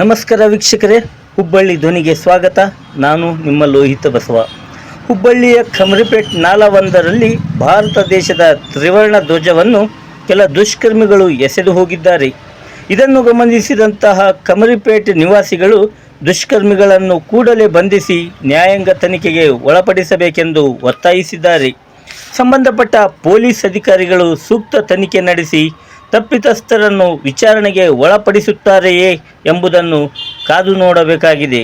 ನಮಸ್ಕಾರ ವೀಕ್ಷಕರೇ, ಹುಬ್ಬಳ್ಳಿ ಧ್ವನಿಗೆ ಸ್ವಾಗತ. ನಾನು ನಿಮ್ಮ ಲೋಹಿತ ಬಸವ. ಹುಬ್ಬಳ್ಳಿಯ ಖಮರಿಪೇಟ್ ನಾಲವೊಂದರಲ್ಲಿ ಭಾರತ ದೇಶದ ತ್ರಿವರ್ಣ ಧ್ವಜವನ್ನು ಕೆಲ ದುಷ್ಕರ್ಮಿಗಳು ಎಸೆದು ಹೋಗಿದ್ದಾರೆ. ಇದನ್ನು ಗಮನಿಸಿದಂತಹ ಕಮರಿಪೇಟ್ ನಿವಾಸಿಗಳು ದುಷ್ಕರ್ಮಿಗಳನ್ನು ಕೂಡಲೇ ಬಂಧಿಸಿ ನ್ಯಾಯಾಂಗ ತನಿಖೆಗೆ ಒಳಪಡಿಸಬೇಕೆಂದು ಒತ್ತಾಯಿಸಿದ್ದಾರೆ. ಸಂಬಂಧಪಟ್ಟ ಪೊಲೀಸ್ ಅಧಿಕಾರಿಗಳು ಸೂಕ್ತ ತನಿಖೆ ನಡೆಸಿ ತಪ್ಪಿತಸ್ಥರನ್ನು ವಿಚಾರಣೆಗೆ ಒಳಪಡಿಸುತ್ತಾರೆಯೇ ಎಂಬುದನ್ನು ಕಾದು ನೋಡಬೇಕಾಗಿದೆ.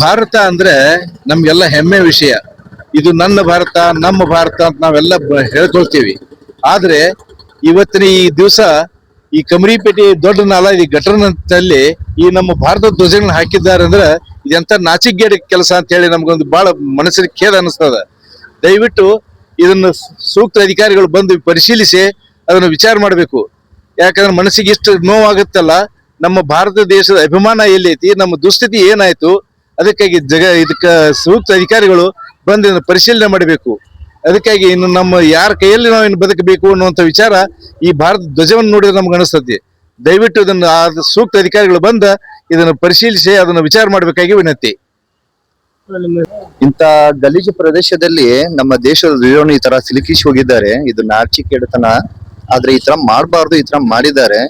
ಭಾರತ ಅಂದ್ರೆ ನಮ್ಗೆಲ್ಲ ಹೆಮ್ಮೆ ವಿಷಯ. ಇದು ನನ್ನ ಭಾರತ, ನಮ್ಮ ಭಾರತ ಅಂತ ನಾವೆಲ್ಲ ಹೇಳ್ಕೊಳ್ತೀವಿ. ಆದ್ರೆ ಇವತ್ತಿನ ಈ ದಿವಸ ಈ ಕಮರಿಪೇಟೆ ದೊಡ್ಡ ನಾಲ, ಈ ಘಟನೆಯಲ್ಲಿ ಈ ನಮ್ಮ ಭಾರತ ಧ್ವಜಗಳನ್ನ ಹಾಕಿದ್ದಾರೆ ಅಂದ್ರೆ ಇದೆಂತ ನಾಚಿಗೇಡ ಕೆಲಸ ಅಂತ ಹೇಳಿ ನಮ್ಗೊಂದು ಬಹಳ ಮನಸ್ಸಿಗೆ ಖೇದ ಅನಿಸ್ತದ. ದಯವಿಟ್ಟು ಇದನ್ನು ಸೂಕ್ತ ಅಧಿಕಾರಿಗಳು ಬಂದು ಪರಿಶೀಲಿಸಿ ಅದನ್ನು ವಿಚಾರ ಮಾಡಬೇಕು. ಯಾಕಂದ್ರೆ ಮನಸ್ಸಿಗೆ ಇಷ್ಟು ನೋವಾಗುತ್ತಲ್ಲ, ನಮ್ಮ ಭಾರತ ದೇಶದ ಅಭಿಮಾನ ಎಲ್ಲೈತಿ ನಮ್ಮ ದುಸ್ಥಿತಿ ಏನಾಯ್ತು, ಅದಕ್ಕಾಗಿ ಜಗ ಇದಕ್ಕ ಸೂಕ್ತ ಅಧಿಕಾರಿಗಳು ಬಂದು ಪರಿಶೀಲನೆ ಮಾಡಬೇಕು. ಅದಕ್ಕಾಗಿ ಇನ್ನು ನಮ್ಮ ಯಾರ ಕೈಯಲ್ಲಿ ನಾವು ಇನ್ನು ಬದುಕಬೇಕು ಅನ್ನುವಂಥ ವಿಚಾರ ಈ ಭಾರತ ಧ್ವಜವನ್ನು ನೋಡಿದ್ರೆ ನಮ್ಗೆ ಅನಿಸ್ತದೆ. ದಯವಿಟ್ಟು ಇದನ್ನು ಆ ಸೂಕ್ತ ಅಧಿಕಾರಿಗಳು ಬಂದ ಇದನ್ನು ಪರಿಶೀಲಿಸಿ, ಅದನ್ನ ವಿಚಾರ ಮಾಡಬೇಕಾಗಿ ವಿನಂತಿ. ಇಂತ ಗಲೀಜು ಪ್ರದೇಶದಲ್ಲಿ ನಮ್ಮ ದೇಶದ ಧ್ವಜವನ್ನು ಈ ತರ ಸಿಲುಕಿಸಿ ಹೋಗಿದ್ದಾರೆ. ಇದು ನಾಚಿಕೆಡತನ ಆದ್ರೆ ಈ ತರ ಮಾಡಬಾರ್ದು, ಈ ತರ ಮಾಡಿದ್ದಾರೆ.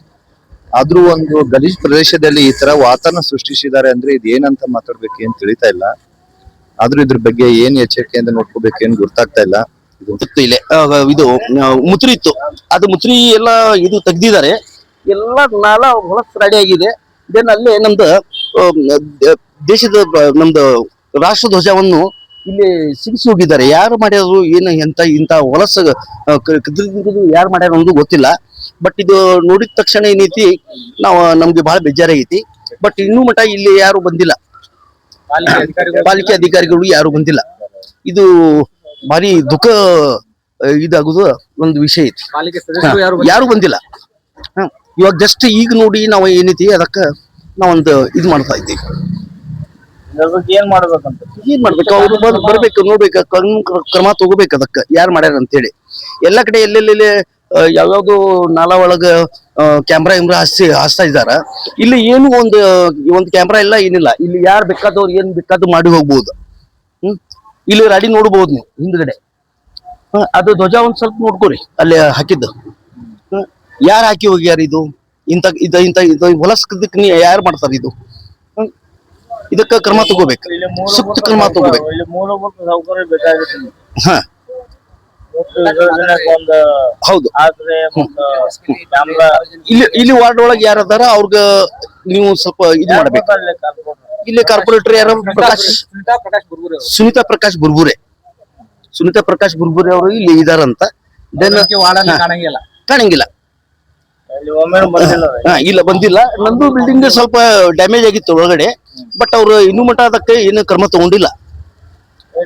ಆದ್ರೂ ಒಂದು ಗಲೀಜು ಪ್ರದೇಶದಲ್ಲಿ ಈ ತರ ವಾತಾವರಣ ಸೃಷ್ಟಿಸಿದ್ದಾರೆ ಅಂದ್ರೆ ಇದೇನಂತ ಮಾತಾಡ್ಬೇಕು ಏನ್ ತಿಳಿತಾ ಇಲ್ಲ. ಆದ್ರೂ ಇದ್ರ ಬಗ್ಗೆ ಏನ್ ಎಚ್ಚರಿಕೆಯಿಂದ ನೋಡ್ಕೋಬೇಕು ಏನ್ ಗೊತ್ತಾಗ್ತಾ ಇಲ್ಲ. ಇಲ್ಲಿ. ಇದು ಮುತ್ರಿ ಇತ್ತು. ಅದು ಮುತ್ರಿ ಎಲ್ಲ ಇದು ತೆಗ್ದಿದ್ದಾರೆ. ಎಲ್ಲ ನಾಲ ಹೊಲಸ್ ರೆಡಿ ಆಗಿದೆ. ದೆನ್ ಅಲ್ಲಿ ನಮ್ದು ದೇಶದ ನಮ್ದು ರಾಷ್ಟ್ರ ಧ್ವಜವನ್ನು ಇಲ್ಲಿ ಸಿಗಿಸಿ ಹೋಗಿದ್ದಾರೆ. ಯಾರು ಮಾಡ್ಯಾರು ಏನು ಎಂತ ಇಂತ ಹೊಲಸ ಯಾರು ಮಾಡ್ಯಾರ ಅನ್ನೋದು ಗೊತ್ತಿಲ್ಲ. ಬಟ್ ಇದು ನೋಡಿದ ತಕ್ಷಣ ಏನೈತಿ ನಾವು, ನಮ್ಗೆ ಬಹಳ ಬೇಜಾರಾಗೈತಿ. ಬಟ್ ಇನ್ನೂ ಮಟ ಇಲ್ಲಿ ಯಾರು ಬಂದಿಲ್ಲ. ಪಾಲಿಕೆ ಅಧಿಕಾರಿಗಳು ಯಾರು ಬಂದಿಲ್ಲ. ಇದು ಭಾರಿ ದುಃಖ ಇದಾಗುದು ಒಂದು ವಿಷಯ ಐತಿ ಯಾರು ಬಂದಿಲ್ಲ? ಇವಾಗ ಜಸ್ಟ್ ಈಗ ನೋಡಿ ನಾವು ಏನೈತಿ ಅದಕ್ಕ ನಾವೊಂದು ಇದು ಮಾಡ್ತಾ ಇದ್ದೀವಿ. ಏನ್ ಮಾಡ್ಬೇಕಂತ? ಏನ್ ಮಾಡ್ಬೇಕು? ಅವ್ರು ಬಂದ್ ಬರ್ಬೇಕು ನೋಡ್ಬೇಕು ಕ್ರಮ ತಗೋಬೇಕು ಅದಕ್ಕ. ಯಾರು ಮಾಡ್ಯಾರ ಅಂತೇಳಿ. ಎಲ್ಲ ಕಡೆ ಎಲ್ಲೆಲ್ಲಿ ಯಾವ್ಯಾವ್ದು ನಾಲ ಒಳಗ ಕ್ಯಾಮ್ರಾ ಇಮ್ರಾ ಹಚ್ಚಿ ಹಾಸ್ತಾ ಇದಾರ ಇಲ್ಲಿ ಏನು ಒಂದು ಒಂದು ಕ್ಯಾಮ್ರಾ ಇಲ್ಲ ಏನಿಲ್ಲ. ಇಲ್ಲಿ ಯಾರು ಬೇಕಾದವ್ರು ಏನ್ ಬೇಕಾದ್ರು ಮಾಡಿ ಹೋಗ್ಬೋದು. ಹ್ಮ್? ಇಲ್ಲಿ ರಾಡಿ ನೋಡ್ಬೋದು ನೀವು ಹಿಂದ್ಗಡೆ. ಹ್ಮ್, ಅದು ಧ್ವಜ ಒಂದ್ ಸ್ವಲ್ಪ ನೋಡ್ಕೊರಿ ಅಲ್ಲಿ ಹಾಕಿದ್ದು. ಹ್ಮ್? ಯಾರು ಹಾಕಿ ಹೋಗ್ಯಾರ ಇದು? ಇಂತ ಇದ ಇಂತ ಇದು ಹೊಲಸ್ಕದಕ್ಕೆ ನೀ ಯಾರು ಮಾಡ್ತಾರ ಇದು? ಹ್ಮ್? ಇದಕ್ಕ ಕ್ರಮ ತಗೋಬೇಕು. ಸೂಕ್ತ ಕ್ರಮ ತಗೋಬೇಕು. ಹಾ. ಹೌದು. ಇಲ್ಲಿ ಇಲ್ಲಿ ವಾರ್ಡ್ ಒಳಗೆ ಯಾರು ಅದಾರ ಅವ್ರಗ ನೀವು ಸ್ವಲ್ಪ ಇದು ಮಾಡ್ಬೇಕು. ಇಲ್ಲಿ ಕಾರ್ಪೊರೇಟರ್ ಯಾರು? ಪ್ರಕಾಶ್. ಸುನೀತಾ ಪ್ರಕಾಶ್ ಬುರ್ಬುರೆ ಸುನೀತಾ ಪ್ರಕಾಶ್ ಬುರ್ಬುರೆ ಅವರು ಇಲ್ಲಿ ಇದಾರಂತ ದೆನ್ ಕಾಣಂಗಿಲ್ಲ. ಇಲ್ಲ ಬಂದಿಲ್ಲ. ನಂದು ಬಿಲ್ಡಿಂಗ್ ಸ್ವಲ್ಪ ಡ್ಯಾಮೇಜ್ ಆಗಿತ್ತು ಒಳಗಡೆ. ಬಟ್ ಅವ್ರು ಇನ್ನೂ ಮಟ್ಟ ಅದಕ್ಕೆ ಏನು ಕ್ರಮ ತಗೊಂಡಿಲ್ಲ.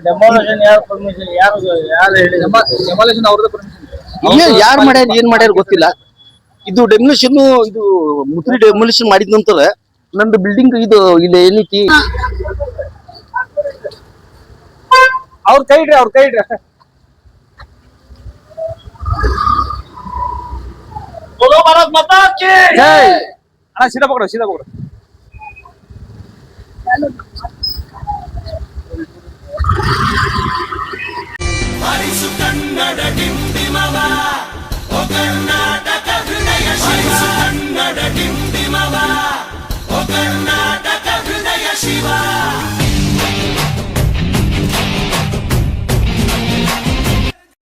ಡೆಮಾಲೇಷನ್ ಯಾರು ಪರ್ಮಿಷನ್ ಯಾರು ಯಾರು ಹೇಳಿ ಡೆಮಾಲೇಷನ್ ಅವ್ರದ್ದು ಪರ್ಮಿಷನ್ ಏನ್ ಯಾರು ಮಾಡ್ಯಾರ ಏನ್ ಮಾಡ್ಯಾರ ಗೊತ್ತಿಲ್ಲ ಇದು ಡೆಮೊಲಿಷನ್ ಇದು ಮುತ್ರಿ ಡೆಮೊಲಿಷನ್ ಮಾಡಿದ ನಂತರ ನಂದು ಬಿಲ್ಡಿಂಗ್ ಇದು ಇಲ್ಲಿ ಏನೈತಿ ಅವ್ರ ಕೈ ಇಡ್ರಿ ಅವ್ರ ಕೈ ಇಡ್ರಿ ಅಷ್ಟೇ बोलो भारत माता की जय ಅಣ್ಣ ಸೀದಾ ಪಕಡು ಸೀದಾ ಪಕಡು Nadaki.